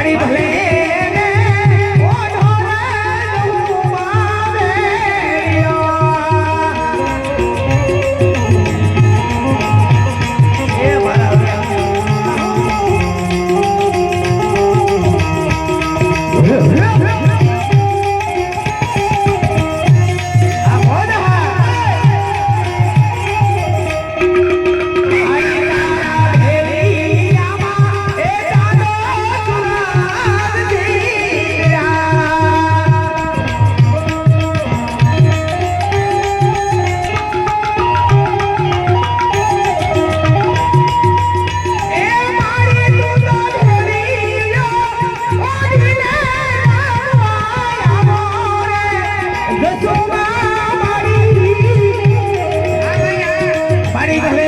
மணிபலே even